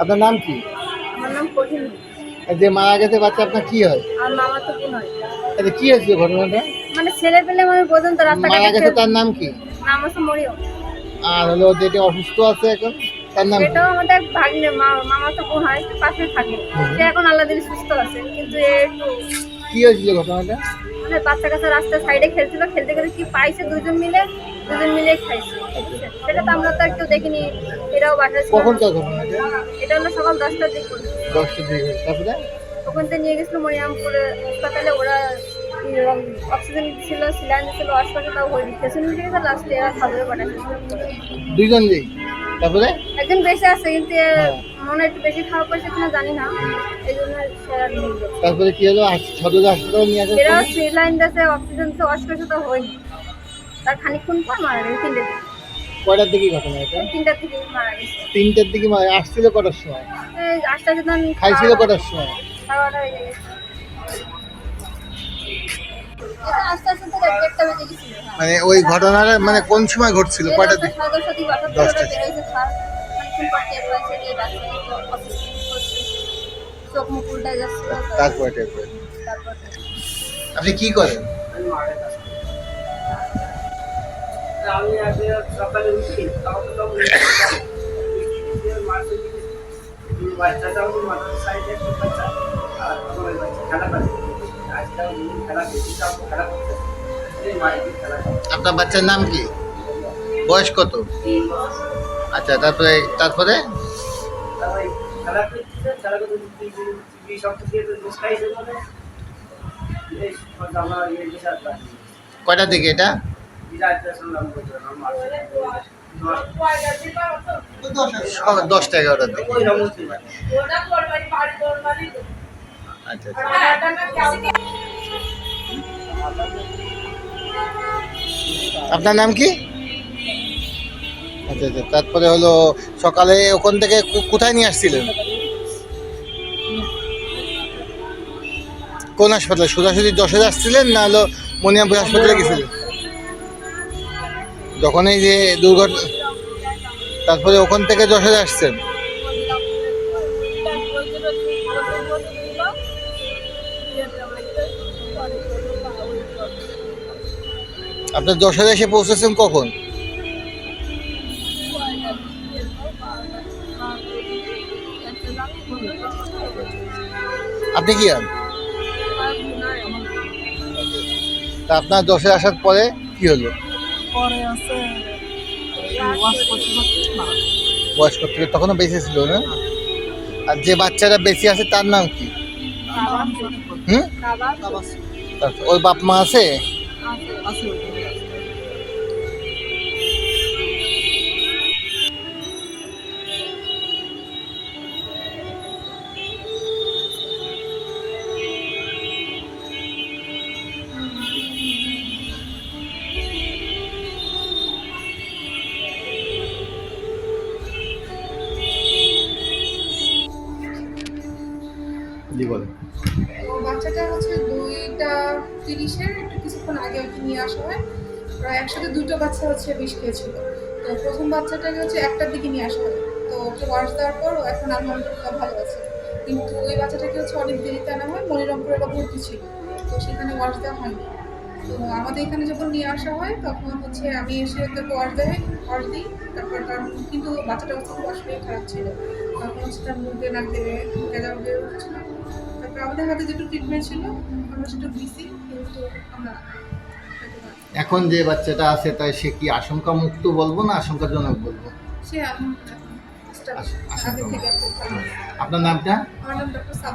আপনার নাম কি? আমার নাম কঠিন যে মারা গেছে বাচ্চা আপনার কি হয়? আর মামা তো বোন হয়? এটা কি হয়েছিল ঘটনাটা? মানে ছেলে পেলে মানে পর্যন্ত মারা রাস্তাঘাটে গেছে তার নাম কি? নাম আছে মরিয়ম। আর হলো যেটা অসুস্থ আছে এখন তার নাম আমাদের ভাগ্নে মামা তো বোন হয় পাশে থাকে। সে এখন আল্লাহ সুস্থ আছে কিন্তু একটু কি হয়েছিল ঘটনাটা? মানে বাচ্চা কাচ্চা রাস্তার সাইডে খেলছিল খেলতে খেলতে কি পাইছে দুজন মিলে? দুজন মিলে খাইছে। সেটা তো আমরা তো একটু দেখিনি এরাও বাসায় ছিল। কখনকার ঘটনাটা এটা হলো সকাল দশটার দিক দশটার দিকে তারপরে? ওখান থেকে নিয়ে গেছিল মরিয়ামপুরে হাসপাতালে ওরা অক্সিজেন ছিল সিলাইন ছিল হাসপাতালে তাও হয়ে দিচ্ছে গেছে লাস্টে এরা খাবারে পাঠাচ্ছে দুইজন যেই? তারপরে? একজন বেঁচে আছে কিন্তু হ্যাঁ। মনে একটু বেশি খাওয়া পড়ছে কিনা জানি না। এই জন্য তারপরে কি হলো? সদর হাসপাতালে নিয়ে আসার এরাও পরে সিলাইন দিয়েছে অক্সিজেন তো অস্পষ্ট তো হয়নি। তার খানিকক্ষণ পর মারা গেছে তিনটে কয়টার দিকে ঘটনা এটা? তিনটার থেকে মারা গেছে। তিনটার দিকে মারা আসছিল কটার সময়? এই আস্তে খাইছিল কটার সময়? খাওয়াটা হয়ে গেছে। মানে ওই ঘটনাটা মানে কোন সময় ঘটছিল? কয়টার দিকে দিকে? দশটা। তারপরে আপনি কি করেন? আমি আজকে সকালে উঠি তখন তো বাচ্চাটা আমার মাথার সাইডে একটা বাচ্চা আর আমার বাচ্চা খেলা করে খেলা বেশি খেলা করতে আপনার বাচ্চার নাম কি? বয়স কত? আচ্ছা তারপরে তারপরে? ইয়ে কয়টার দিকে এটা? আপনার নাম কি? আচ্ছা আচ্ছা তারপরে হলো সকালে ওখান থেকে কোথায় নিয়ে আসছিলেন? কোন হাসপাতালে? সোজাসুজি যশোরে আসছিলেন না হলো মনিয়ামপুর হাসপাতালে গেছিলেন? যখন এই যে দুর্ঘটনা তারপরে ওখান থেকে যশোরে আসছেন। আপনার যশোরে এসে পৌঁছেছেন কখন? আপনি কি হন তা আপনার যশোরে আসার পরে কি হলো? পরে আছে। ওয়াশ করতে তখনও বেঁচে ছিল না? আর যে বাচ্চাটা বেঁচে আছে তার নাম কি? হুম? ওর বাপ মা আছে? আছে। জি বলেন বাচ্চাটা হচ্ছে দুইটা তিরিশের, একটু কিছুক্ষণ আগে আর কি নিয়ে আসা হয়। প্রায় একসাথে দুটো বাচ্চা হচ্ছে বিষ খেয়েছিল। তো প্রথম বাচ্চাটাকে হচ্ছে একটার দিকে নিয়ে আসা হয়। তো ওকে ওয়াশ দেওয়ার পর ও এখন আলহামদুলিল্লাহ ভালো আছে। কিন্তু ওই বাচ্চাটাকে হচ্ছে অনেক দেরিতে আনা হয় মনিরমপুরে ভর্তি ছিল। তো সেখানে ওয়াশ দেওয়া হয়নি। তো আমাদের এখানে যখন নিয়ে আসা হয়, তখন হচ্ছে আমি এসে তাকে ওয়াশ দেয় ওয়াশ দিই। তারপর তার কিন্তু বাচ্চাটা খুব আসলে খারাপ ছিল। তখন হচ্ছে তার মুখে নাক দেবে মুখে যাওয়া বের হচ্ছিল। তারপর আমাদের হাতে যেটু ট্রিটমেন্ট ছিল আমরা সেটা দিছি কিন্তু আমরা এখন যে বাচ্চাটা আছে তাই সে কি আশঙ্কা মুক্ত বলব না আশঙ্কাজনক বলব? সে এখন। আপনার নামটা? আমার নাম ডক্টর সাদ